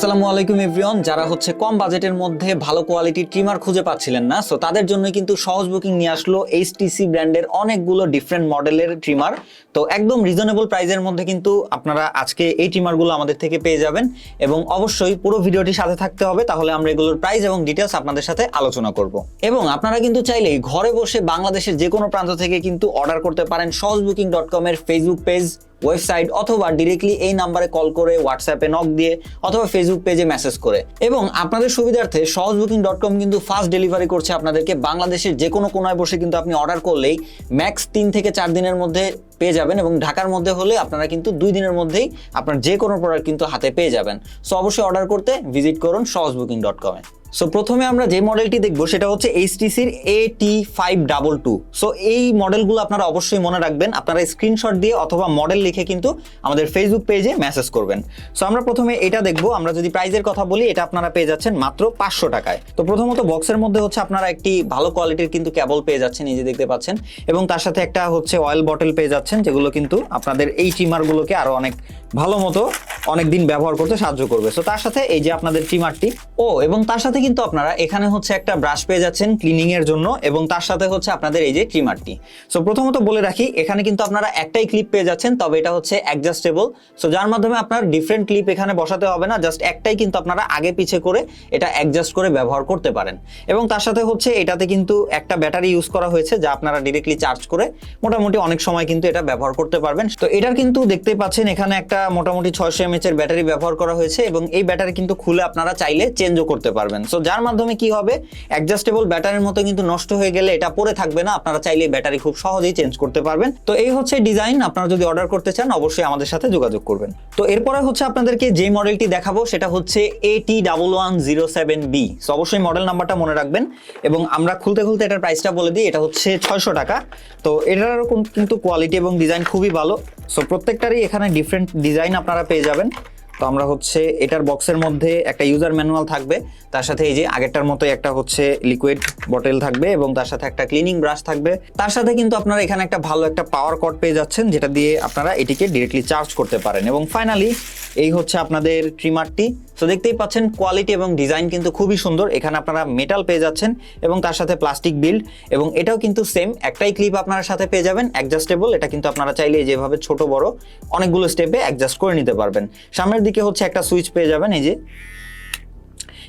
আসসালামু আলাইকুম এভরিওয়ান, যারা হচ্ছে কম বাজেটের মধ্যে ভালো কোয়ালিটির ট্রিমার খুঁজে পাচ্ছিলেন না সো তাদের জন্য কিন্তু সহজ বুকিং নিয়ে আসলো এইচটিসি ব্র্যান্ডের অনেকগুলো ডিফারেন্ট মডেলের ট্রিমার তো একদম রিজনেবল প্রাইসের মধ্যে কিন্তু আপনারা আজকে এই ট্রিমারগুলো আমাদের থেকে পেয়ে যাবেন এবং অবশ্যই পুরো ভিডিওটি সাথে থাকতে হবে, তাহলে আমরা এগুলোর প্রাইস এবং ডিটেলস আপনাদের সাথে আলোচনা করব। এবং আপনারা কিন্তু চাইলেই ঘরে বসে বাংলাদেশের যে কোনো প্রান্ত থেকে কিন্তু অর্ডার করতে পারেন সহজ বুকিং ডট কমের ফেসবুক পেজ ওয়েবসাইট অথবা ডিরেক্টলি এই নাম্বারে কল করে হোয়াটসঅ্যাপে নক দিয়ে অথবা ফেসবুক পেজে মেসেজ করে। এবং আপনাদের সুবিধার্থে সহজ বুকিং ডট কম কিন্তু ফাস্ট ডেলিভারি করছে আপনাদেরকে। বাংলাদেশের যে কোনো কোনায় বসে কিন্তু আপনি অর্ডার করলেই ম্যাক্স তিন থেকে চার দিনের মধ্যে পেয়ে যাবেন এবং ঢাকার মধ্যে হলে আপনারা কিন্তু দুই দিনের মধ্যেই আপনার যে কোনো প্রোডাক্ট কিন্তু হাতে পেয়ে যাবেন। সো অবশ্যই অর্ডার করতে ভিজিট করুন সহজ বুকিং ডট কমে সো প্রথমে আমরা যে মডেলটি দেখব, সেটা হচ্ছে এইচটিসির A T five double two so এই মডেলগুলো আপনারা অবশ্যই মনে রাখবেন। আপনারা স্ক্রিনশট দিয়ে অথবা মডেল লিখে কিন্তু আমাদের ফেসবুক পেজে মেসেজ করবেন। সো আমরা প্রথমে এটা দেখব। আমরা যদি প্রাইজের কথা বলি, এটা আপনারা পেয়ে যাচ্ছেন মাত্র পাঁচশো টাকায়। তো, প্রথমত বক্সের মধ্যে হচ্ছে আপনারা একটি ভালো কোয়ালিটির কিন্তু কেবল পেয়ে যাচ্ছেন যে দেখতে পাচ্ছেন। এবং তার সাথে একটা হচ্ছে অয়েল বটল পেয়ে যাচ্ছেন, যেগুলো কিন্তু আপনাদের এই ট্রিমারগুলোকে আরও অনেক ভালো মতো অনেক দিন ব্যবহার করতে সাহায্য করবে। সো তার সাথে এই যে আপনাদের ট্রিমারটি ও, এবং তার সাথে কিন্তু আপনারা এখানে হচ্ছে একটা ব্রাশ পেয়ে যাচ্ছেন ক্লিনিং এর জন্য এবং তার সাথে হচ্ছে আপনাদের এই যে ট্রিমারটি সো প্রথমত বলে রাখি, এখানে কিন্তু আপনারা একটাই ক্লিপ পেয়ে যাচ্ছেন, তবে এটা হচ্ছে অ্যাডজাস্টেবল সো যার মাধ্যমে আপনার ডিফারেন্ট ক্লিপ এখানে বসাতে হবে না জাস্ট একটাই কিন্তু আপনারা আগে পিছে করে এটা অ্যাডজাস্ট করে ব্যবহার করতে পারেন। এবং তার সাথে হচ্ছে এটাতে কিন্তু একটা ব্যাটারি ইউজ করা হয়েছে, যা আপনারা ডিরেক্টলি চার্জ করে মোটামুটি অনেক সময় কিন্তু এটা ব্যবহার করতে পারবেন। তো এটার কিন্তু দেখতে পাচ্ছেন, এখানে একটা মোটামুটি ছয়শো এমএচ এর ব্যাটারি ব্যবহার করা হয়েছে এবং এই ব্যাটারি কিন্তু খুলে আপনারা চাইলে চেঞ্জও করতে পারবেন। সো যার মাধ্যমে কি হবে? অ্যাডজাস্টেবল ব্যাটারির মতো কিন্তু নষ্ট হয়ে গেলে এটা পরে থাকবে না। আপনারা চাইলে ব্যাটারি খুব সহজেই চেঞ্জ করতে পারবেন। তো এই হচ্ছে ডিজাইন আপনারা যদি অর্ডার করতে চান, অবশ্যই আমাদের সাথে যোগাযোগ করবেন। তো এরপরে হচ্ছে আপনাদেরকে যে মডেলটি দেখাবো, সেটা হচ্ছে এটি double one zero seven B অবশ্যই মডেল নাম্বারটা মনে রাখবেন। এবং আমরা খুলতে খুলতে এটার প্রাইসটা বলে দিই, এটা হচ্ছে ছয়শো টাকা। তো এটারও কিন্তু কোয়ালিটি এবং ডিজাইন খুবই ভালো। সো প্রত্যেকটারই এখানে ডিফারেন্ট ডিজাইন আপনারা পেয়ে যাবেন। তো আমরা হচ্ছে এটার বক্সের মধ্যে একটা ইউজার ম্যানুয়াল থাকবে। তার সাথে এই যে আগেরটার মতো একটা হচ্ছে লিকুইড বটেল থাকবে এবং তার সাথে একটা ক্লিনিং ব্রাশ থাকবে। তার সাথে কিন্তু আপনারা এখানে একটা ভালো একটা পাওয়ার কট পেয়ে যাচ্ছেন, যেটা দিয়ে আপনারা এটিকে ডিরেক্টলি চার্জ করতে পারেন। এবং ফাইনালি এই হচ্ছে আপনাদের ট্রিমারটি তো দেখতেই পাচ্ছেন কোয়ালিটি এবং ডিজাইন কিন্তু খুবই সুন্দর। এখানে আপনারা মেটাল পেয়ে যাচ্ছেন এবং তার সাথে প্লাস্টিক বিল্ড এবং এটাও কিন্তু সেম একটাই ক্লিপ আপনার সাথে পেয়ে যাবেন অ্যাডজাস্টেবল এটা কিন্তু আপনারা চাইলে যেভাবে ছোট, বড়, অনেকগুলো স্টেপে অ্যাডজাস্ট করে নিতে পারবেন। সামনের দিকে হচ্ছে একটা সুইচ পেয়ে যাবেন, এই যে।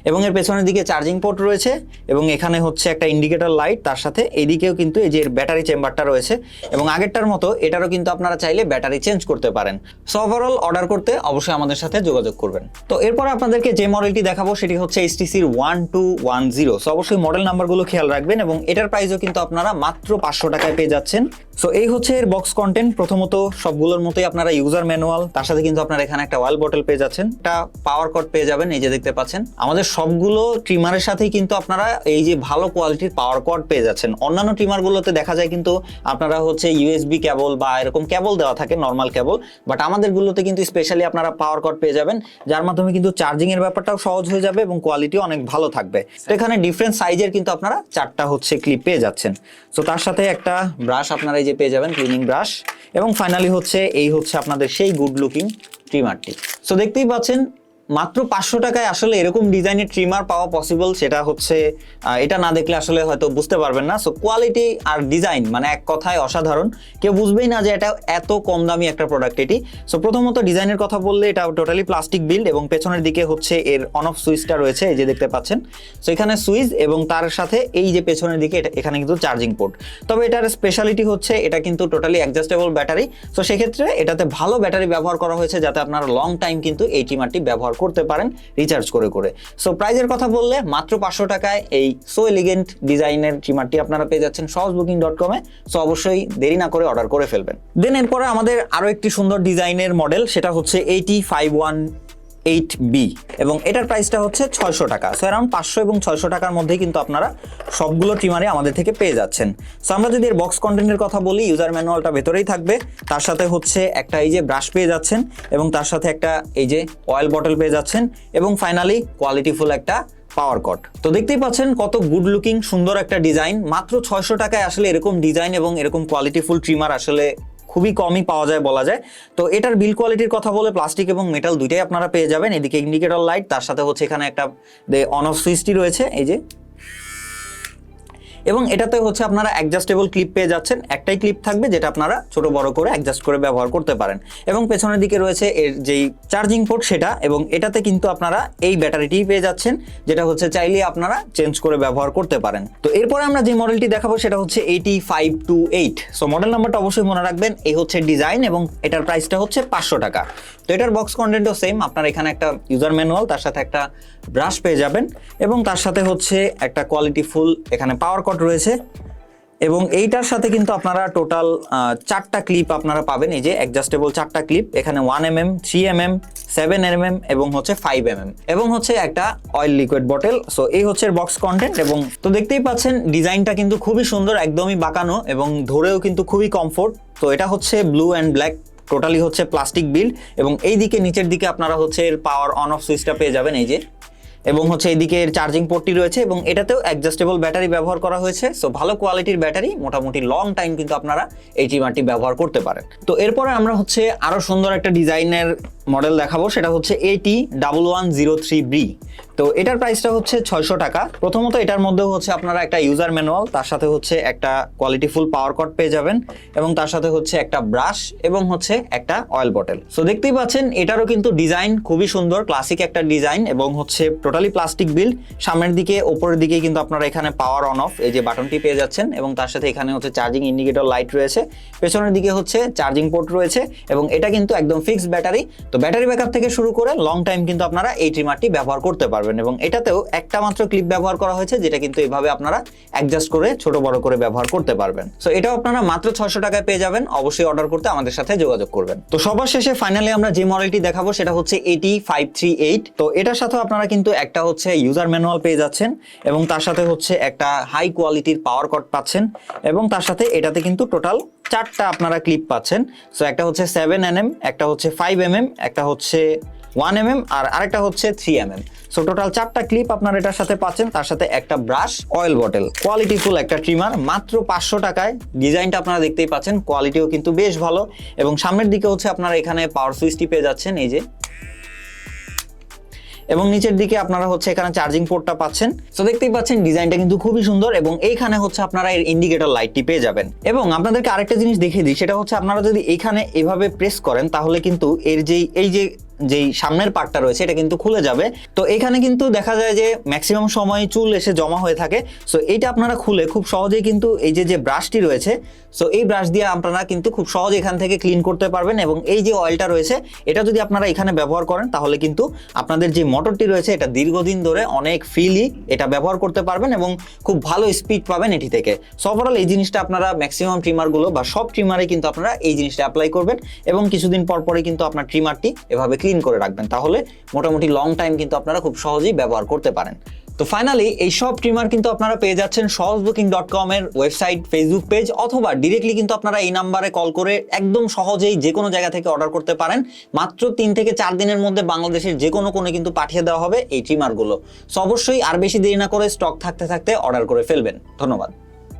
এবং এর পেছনের দিকে চার্জিং পোর্ট রয়েছে এবং এখানে হচ্ছে একটা ইন্ডিকেটর লাইট তার সাথে এদিকেও কিন্তু এই যে ব্যাটারি চেম্বারটা রয়েছে এবং আগেরটার মতো এটারও কিন্তু আপনারা চাইলে ব্যাটারি চেঞ্জ করতে পারেন। সো ওভারঅল অর্ডার করতে অবশ্যই আমাদের সাথে যোগাযোগ করবেন। তো, এরপর আপনাদেরকে যে মডেলটি দেখাবো সেটি হচ্ছে এইচটিসির one two one zero so অবশ্যই মডেল নাম্বারগুলো খেয়াল রাখবেন এবং এটার প্রাইসও কিন্তু আপনারা মাত্র পাঁচশো টাকায় পেয়ে যাচ্ছেন। সো এই হচ্ছে এর বক্স কন্টেন্ট প্রথমত সবগুলোর মতোই আপনারা ইউজার ম্যানুয়াল তার সাথে কিন্তু আপনারা এখানে একটা অয়েল বটল পেয়ে যাচ্ছেন। একটা পাওয়ার কট পেয়ে যাবেন, এই যে দেখতে পাচ্ছেন। আমাদের সবগুলো ট্রিমারের সাথেই কিন্তু আপনারা এই যে ভালো কোয়ালিটির পাওয়ার কট পেয়ে যাচ্ছেন। অন্যান্য ট্রিমারগুলোতে দেখা যায় কিন্তু আপনারা হচ্ছে ইউএসবি কেবল বা এরকম কেবল দেওয়া থাকে নর্মাল কেবল বাট আমাদেরগুলোতে কিন্তু স্পেশালি আপনারা পাওয়ার কট পেয়ে যাবেন, যার মাধ্যমে কিন্তু চার্জিং এর ব্যাপারটাও সহজ হয়ে যাবে এবং কোয়ালিটি অনেক ভালো থাকবে। তো এখানে ডিফারেন্ট সাইজের কিন্তু আপনারা চারটা হচ্ছে ক্লিপ পেয়ে যাচ্ছেন। তো তার সাথে একটা ব্রাশ আপনারা যে পেয়ে যাবেন ক্লিনিং ব্রাশ এবং ফাইনালি হচ্ছে এই হচ্ছে আপনাদের সেই গুড লুকিং ট্রিমারটি সো দেখতেই পাচ্ছেন মাত্র পাঁচশো টাকায় আসলে এরকম ডিজাইনের ট্রিমার পাওয়া পসিবল সেটা হচ্ছে এটা না দেখলে আসলে হয়তো বুঝতে পারবেন না। সো কোয়ালিটি আর ডিজাইন মানে এক কথায় অসাধারণ। কেউ বুঝবেই না যে এটা এত কম দামি একটা প্রোডাক্ট এটি। সো প্রথমত ডিজাইনের কথা বললে এটা টোটালি প্লাস্টিক বিল্ড এবং পেছনের দিকে হচ্ছে এর অন অফ সুইচটা রয়েছে, এই যে দেখতে পাচ্ছেন। সো এখানে সুইচ এবং তার সাথে এই যে পেছনের দিকে এটা, এখানে কিন্তু চার্জিং পোর্ট তবে এটার স্পেশালিটি হচ্ছে, এটা কিন্তু টোটালি অ্যাডজাস্টেবল ব্যাটারি সো সেক্ষেত্রে এটাতে ভালো ব্যাটারি ব্যবহার করা হয়েছে যাতে আপনার লং টাইম কিন্তু এই ট্রিমারটি ব্যবহার করতে পারেন রিচার্জ করে করে। সো প্রাইজের কথা বললে মাত্র পাঁচশো টাকায় এই সো এলিগেন্ট ডিজাইনের ট্রিমারটি আপনারা পেয়ে যাচ্ছেন সহজ বুকিং ডট কমে সো অবশ্যই দেরি না করে অর্ডার করে ফেলবেন। দেন এরপরে আমাদের আরও একটি সুন্দর ডিজাইনের মডেল সেটা হচ্ছে eighty five one eight B এবং এটার প্রাইসটা হচ্ছে ছয়শো টাকা। সো অ্যারাউন্ড পাঁচশো এবং ছয়শো টাকার মধ্যেই কিন্তু আপনারা সবগুলো ট্রিমারে আমাদের থেকে পেয়ে যাচ্ছেন। সো আমরা যদি এর বক্স কন্টেন্টের কথা বলি ইউজার ম্যানুয়ালটা ভেতরেই থাকবে। তার সাথে হচ্ছে একটা এই যে ব্রাশ পেয়ে যাচ্ছেন এবং তার সাথে একটা এই যে অয়েল বটল পেয়ে যাচ্ছেন এবং ফাইনালি কোয়ালিটিফুল একটা পাওয়ার কট তো দেখতেই পাচ্ছেন কত গুড লুকিং সুন্দর একটা ডিজাইন মাত্র ছয়শো টাকায় আসলে এরকম ডিজাইন এবং এরকম কোয়ালিটিফুল ট্রিমার আসলে খুবই কমই পাওয়া যায় বলা যায়। তো এটার বিল কোয়ালিটির কথা বলে প্লাস্টিক এবং মেটাল দুইটাই আপনারা পেয়ে যাবেন। এদিকে ইন্ডিকেটর লাইট তার সাথে হচ্ছে এখানে একটা অন অফ সুইচটি রয়েছে। এই যে এবং এটাতে হচ্ছে আপনারা অ্যাডজাস্টেবল ক্লিপ পেয়ে যাচ্ছেন। একটাই ক্লিপ থাকবে যেটা আপনারা ছোট বড় করে অ্যাডজাস্ট করে ব্যবহার করতে পারেন। এবং পেছনের দিকে রয়েছে এর যেই চার্জিং পোর্ট সেটা এবং এটাতে কিন্তু আপনারা এই ব্যাটারিটি পেয়ে যাচ্ছেন, যেটা হচ্ছে চাইলে আপনারা চেঞ্জ করে ব্যবহার করতে পারেন। তো এরপরে আমরা যে মডেলটি দেখাবো সেটা হচ্ছে এইটি five two eight so model নাম্বারটা অবশ্যই মনে রাখবেন, এই হচ্ছে ডিজাইন এবং এটার প্রাইসটা হচ্ছে পাঁচশো টাকা। তো এটার বক্স কন্টেন্টও সেম আপনার এখানে একটা ইউজার ম্যানুয়াল তার সাথে একটা ব্রাশ পেয়ে যাবেন এবং তার সাথে হচ্ছে একটা কোয়ালিটি ফুল এখানে পাওয়ার কট রয়েছে। এবং এইটার সাথে কিন্তু আপনারা টোটাল চারটা ক্লিপ আপনারা পাবেন। এই যে অ্যাডজাস্টেবল চারটা ক্লিপ এখানে one M M three M M seven M M এবং হচ্ছে ফাইভ এম এম এবং হচ্ছে একটা অয়েল লিকুইড বটল সো এই হচ্ছে বক্স কন্টেন্ট এবং তো দেখতেই পাচ্ছেন ডিজাইনটা কিন্তু খুবই সুন্দর, একদমই বাঁকানো এবং ধরেও কিন্তু খুবই কমফোর্ট তো এটা হচ্ছে ব্লু অ্যান্ড ব্ল্যাক টোটালি হচ্ছে প্লাস্টিক বিল্ড এবং এই দিকে নিচের দিকে আপনারা হচ্ছে এর পাওয়ার অন অফ সুইচটা পেয়ে যাবেন। এই যে এবং হচ্ছে এদিকে চার্জিং পোর্টটি রয়েছে এবং এটাতেও অ্যাডজাস্টেবল ব্যাটারি ব্যবহার করা হয়েছে। সো ভালো কোয়ালিটির ব্যাটারি মোটামুটি লং টাইম কিন্তু আপনারা এই ট্রিমারটি ব্যবহার করতে পারেন। তো, এরপরে আমরা হচ্ছে আরও সুন্দর একটা ডিজাইনের মডেল দেখাবো, সেটা হচ্ছে এটি double one zero three B তো এটার প্রাইসটা হচ্ছে ছয়শো টাকা। প্রথমত এটার মধ্যেও হচ্ছে আপনারা একটা ইউজার ম্যানুয়াল তার সাথে হচ্ছে একটা কোয়ালিটিফুল পাওয়ার কট পেয়ে যাবেন, এবং তার সাথে হচ্ছে একটা ব্রাশ এবং হচ্ছে একটা অয়েল বটল সো দেখতেই পাচ্ছেন, এটারও কিন্তু ডিজাইন খুবই সুন্দর ক্লাসিক একটা ডিজাইন এবং হচ্ছে টোটালি প্লাস্টিক বিল্ড সামনের দিকে, ওপরের দিকে কিন্তু আপনারা এখানে পাওয়ার অন অফ এই যে বাটনটি পেয়ে যাচ্ছেন, এবং তার সাথে এখানে হচ্ছে চার্জিং ইন্ডিকেটর লাইট রয়েছে। পেছনের দিকে হচ্ছে চার্জিং পোর্ট রয়েছে, এবং এটা কিন্তু একদম ফিক্সড ব্যাটারি তো ব্যাটারি ব্যাকআপ থেকে শুরু করে লং টাইম কিন্তু আপনারা এই ট্রিমারটি ব্যবহার করতে পারবেন এবং এটাতেও একটা মাত্র ক্লিপ ব্যবহার করা হয়েছে, যেটা কিন্তু এইভাবে আপনারা অ্যাডজাস্ট করে ছোট বড় করে ব্যবহার করতে পারবেন। সো এটাও আপনারা মাত্র ছয়শো টাকায় পেয়ে যাবেন। অবশ্যই অর্ডার করতে আমাদের সাথে যোগাযোগ করবেন। তো সবার শেষে ফাইনালি আমরা যে মডেলটি দেখাবো, সেটা হচ্ছে এটি ফাইভ থ্রি এইট তো এটার সাথে আপনারা কিন্তু একটা হচ্ছে ইউজার ম্যানুয়াল পেয়ে যাচ্ছেন এবং তার সাথে হচ্ছে একটা হাই কোয়ালিটির পাওয়ার কট পাচ্ছেন এবং তার সাথে এটাতে কিন্তু টোটাল চারটা আপনারা ক্লিপ পাচ্ছেন। সো একটা হচ্ছে সেভেন এন একটা হচ্ছে ফাইভ এম একটা হচ্ছে ওয়ান এম আর আরেকটা হচ্ছে থ্রি এম সো টোটাল চারটা ক্লিপ আপনার এটার সাথে পাচ্ছেন। তার সাথে একটা ব্রাশ অয়েল বটল কোয়ালিটিফুল একটা ট্রিমার মাত্র পাঁচশো টাকায়। ডিজাইনটা আপনারা দেখতেই পাচ্ছেন। কোয়ালিটিও কিন্তু বেশ ভালো। এবং সামনের দিকে হচ্ছে আপনারা এখানে পাওয়ার সুইচটি পেয়ে যাচ্ছেন। এই যে এবং নিচের দিকে আপনারা হচ্ছে এখানে চার্জিং পোর্টটা পাচ্ছেন। তো দেখতেই পাচ্ছেন ডিজাইনটা কিন্তু খুবই সুন্দর এবং এইখানে হচ্ছে আপনারা এর ইন্ডিকেটর লাইটটি পেয়ে যাবেন। এবং আপনাদেরকে আরেকটা জিনিস দেখিয়ে দিই, সেটা হচ্ছে আপনারা যদি এখানে এভাবে প্রেস করেন, তাহলে কিন্তু এর যেই, এই যে যেই সামনের পার্টটা রয়েছে, এটা কিন্তু খুলে যাবে। তো এখানে কিন্তু দেখা যায় যে ম্যাক্সিমাম সময় চুল এসে জমা হয়ে থাকে। সো এইটা আপনারা খুলে খুব সহজেই কিন্তু এই যে যে ব্রাশটি রয়েছে সো এই ব্রাশ দিয়ে আপনারা কিন্তু খুব সহজ এখান থেকে ক্লিন করতে পারবেন এবং এই যে অয়েলটা রয়েছে, এটা যদি আপনারা এখানে ব্যবহার করেন, তাহলে কিন্তু আপনাদের যে মোটরটি রয়েছে, এটা দীর্ঘদিন ধরে অনেক ফ্রিলি এটা ব্যবহার করতে পারবেন এবং খুব ভালো স্পিড পাবেন এটি থেকে। সো ওভারঅল এই জিনিসটা আপনারা ম্যাক্সিমাম ট্রিমারগুলো বা সব ট্রিমারে কিন্তু আপনারা এই জিনিসটা অ্যাপ্লাই করবেন এবং কিছুদিন পর পরে কিন্তু আপনার ট্রিমারটি এভাবে ক্লিন করে রাখবেন, তাহলে মোটামুটি লং টাইম কিন্তু আপনারা খুব সহজেই ব্যবহার করতে পারেন। তো ফাইনালি এই সব ট্রিমার কিন্তু আপনারা পেয়ে যাচ্ছেন সহজ বুকিং ডট কম এর ওয়েবসাইট ফেসবুক পেজ অথবা ডিরেক্টলি কিন্তু আপনারা এই নাম্বারে কল করে একদম সহজেই যে কোনো জায়গা থেকে অর্ডার করতে পারেন। মাত্র তিন থেকে চার দিনের মধ্যে বাংলাদেশের যে কোনো কোনো কিন্তু পাঠিয়ে দেওয়া হবে এই ট্রিমারগুলো সো অবশ্যই আর বেশি দেরি না করে স্টক থাকতে থাকতে অর্ডার করে ফেলবেন। ধন্যবাদ।